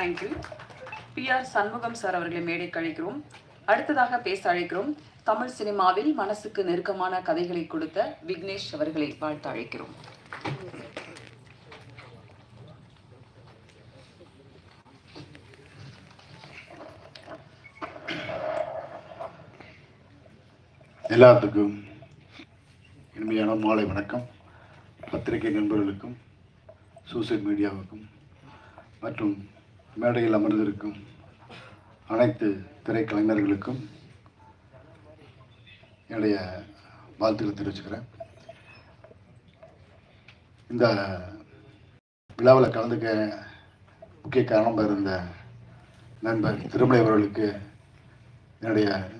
Thank you P R Shanmugam sir அவர்களை மேடைக்கு அழைக்கிறோம். அடுத்ததாக பேச அழைக்கிறோம். தமிழ் சினிமாவில் மனசுக்கு நெருக்கமான கதைகளை கொடுத்த விக்னேஷ் அவர்களை வாழ்த்து அழைக்கிறோம். எல்லாத்துக்கும் இனிமையான மாலை வணக்கம். பத்திரிகை நண்பர்களுக்கும் சோசியல் மீடியாவுக்கும் மற்றும் மேடையில் அமர்ந்திருக்கும் அனைத்து திரைக்கலைஞர்களுக்கும் என்னுடைய வாழ்த்துக்களை தெரிவிச்சுக்கிறேன். இந்த விழாவில் கலந்துக்க முக்கிய காரணமாக இருந்த நண்பர் திருமலை அவர்களுக்கு என்னுடைய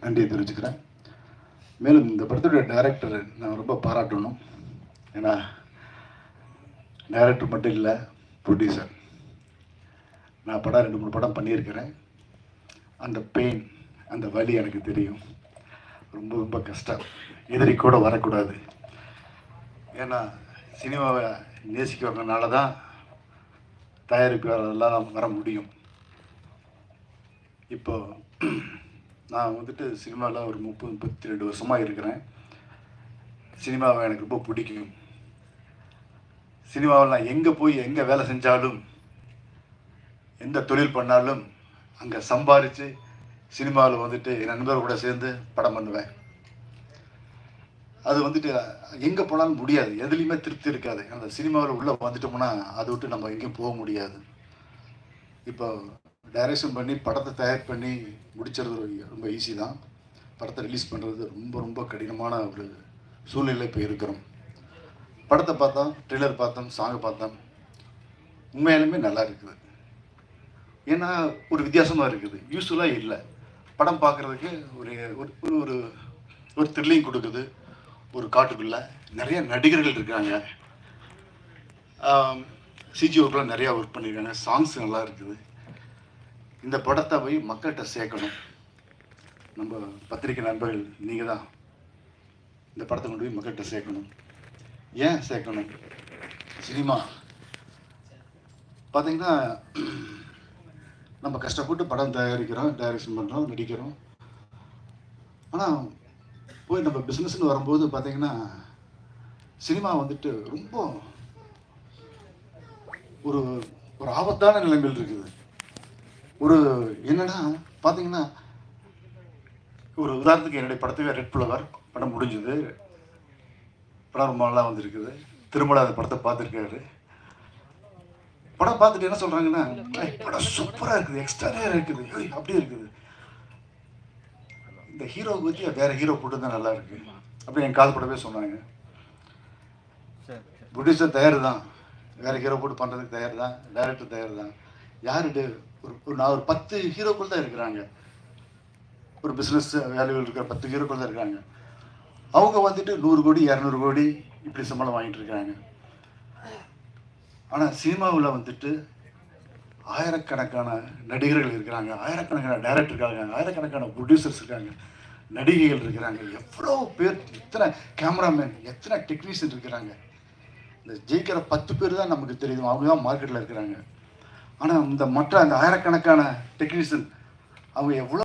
நன்றியை தெரிவிச்சுக்கிறேன். மேலும் இந்த படத்துடைய டைரக்டர் நான் ரொம்ப பாராட்டணும். ஏன்னா டைரக்டர் மட்டும் இல்லை ப்ரொடியூசர். நான் படம் ரெண்டு மூணு படம் பண்ணியிருக்கிறேன். அந்த பெயின் அந்த வலி எனக்கு தெரியும். ரொம்ப ரொம்ப கஷ்டம். எதிரி கூட வரக்கூடாது. ஏன்னா சினிமாவை நேசிக்கிறவங்கனால தான் தயாரிப்பாளரெல்லாம் வர முடியும். இப்போ நான் வந்துட்டு சினிமாவில் ஒரு முப்பது முப்பத்தி ரெண்டு வருஷமாக இருக்கிறேன். சினிமாவை எனக்கு ரொம்ப பிடிக்கும். சினிமாவில் நான் எங்கே போய் எங்கே வேலை செஞ்சாலும் எந்த தொழில் பண்ணாலும் அங்கே சம்பாரித்து சினிமாவில் வந்துட்டு என் நண்பர் கூட சேர்ந்து படம் பண்ணுவேன். அது வந்துட்டு எங்கே போனாலும் முடியாது. எதுலேயுமே திருப்தி இருக்காது. அந்த சினிமாவில் உள்ளே வந்துட்டோம்னா அதை விட்டு நம்ம எங்கேயும் போக முடியாது. இப்போ டைரக்ஷன் பண்ணி படத்தை தயார் பண்ணி முடிச்சுறது ரொம்ப ஈஸி தான். படத்தை ரிலீஸ் பண்ணுறது ரொம்ப ரொம்ப கடினமான ஒரு சூழ்நிலை இப்போ இருக்கிறோம். படத்தை பார்த்தோம் ட்ரெய்லர் பார்த்தோம் சாங்கை பார்த்தோம். உண்மையாலுமே நல்லா இருக்குது. ஏன்னா ஒரு வித்தியாசமாக இருக்குது. யூஸ்ஃபுல்லாக இல்லை. படம் பார்க்குறதுக்கு ஒரு ஒரு ஒரு ஒரு ஒரு த்ரில்லிங் கொடுக்குது. ஒரு காட்டுக்குள்ளே நிறைய நடிகர்கள் இருக்காங்க. சிஜி ஒர்க்லாம் நிறையா ஒர்க் பண்ணியிருக்காங்க சாங்ஸ் நல்லா இருக்குது. இந்த படத்தை போய் மக்கள்கிட்ட சேர்க்கணும். நம்ம பத்திரிக்கை நண்பர்கள் நீங்கள் தான் இந்த படத்தை கொண்டு போய் மக்கள்கிட்ட சேர்க்கணும். ஏன் சேர்க்கணும்? சினிமா. பார்த்தீங்கன்னா நம்ம கஷ்டப்பட்டு படம் தயாரிக்கிறோம் டைரக்ஷன் பண்ணுறோம் நடிக்கிறோம். ஆனால் போய் நம்ம பிஸ்னஸ்னு வரும்போது பார்த்தீங்கன்னா சினிமா வந்துட்டு ரொம்ப ஒரு ஒரு ஆபத்தான நிலைமையில் இருக்குது. ஒரு என்னன்னா பார்த்தீங்கன்னா ஒரு உதாரணத்துக்கு என்னுடைய படத்துக்கு ரெட் புலவர் படம் முடிஞ்சது. படம் ரொம்ப நல்லா வந்திருக்குது. திருமலா அந்த படத்தை பார்த்துருக்காரு. படம் பார்த்துட்டு என்ன சொல்கிறாங்கன்னா "ஏய், படம் சூப்பராக இருக்குது எக்ஸ்ட்ராவே இருக்குது. அப்படியே இருக்குது. இந்த ஹீரோ பற்றி வேற ஹீரோ போட்டு நல்லா இருக்கு. அப்படி என் காது படவே சொன்னாங்க. ப்ரொடியூசர் தயார் தான் வேற ஹீரோ போட்டு பண்ணுறதுக்கு தயார் தான் டைரக்டர் தயார் தான் யார் இது ஒரு ஒரு நான் ஒரு பத்து ஹீரோக்கள் தான் இருக்கிறாங்க. ஒரு பிஸ்னஸ் வேல்யூவில் இருக்கிற பத்து ஹீரோக்கள் தான் இருக்காங்க அவங்க வந்துட்டு நூறு கோடி இரநூறு கோடி இப்படி சம்பளம் வாங்கிட்டு இருக்காங்க ஆனால் சினிமாவில் வந்துட்டு ஆயிரக்கணக்கான நடிகர்கள் இருக்கிறாங்க. ஆயிரக்கணக்கான டைரக்டர் இருக்காங்க. ஆயிரக்கணக்கான ப்ரொடியூசர்ஸ் இருக்காங்க. நடிகைகள் இருக்கிறாங்க. எவ்வளோ பேர் எத்தனை கேமராமேன் எத்தனை டெக்னீஷியன் இருக்கிறாங்க. இந்த ஜெயிக்கிற பத்து பேர் தான் நமக்கு தெரியும். அவங்க தான் மார்க்கெட்டில் இருக்கிறாங்க. ஆனால் இந்த மற்ற அந்த ஆயிரக்கணக்கான டெக்னீஷியன் அவங்க எவ்வளோ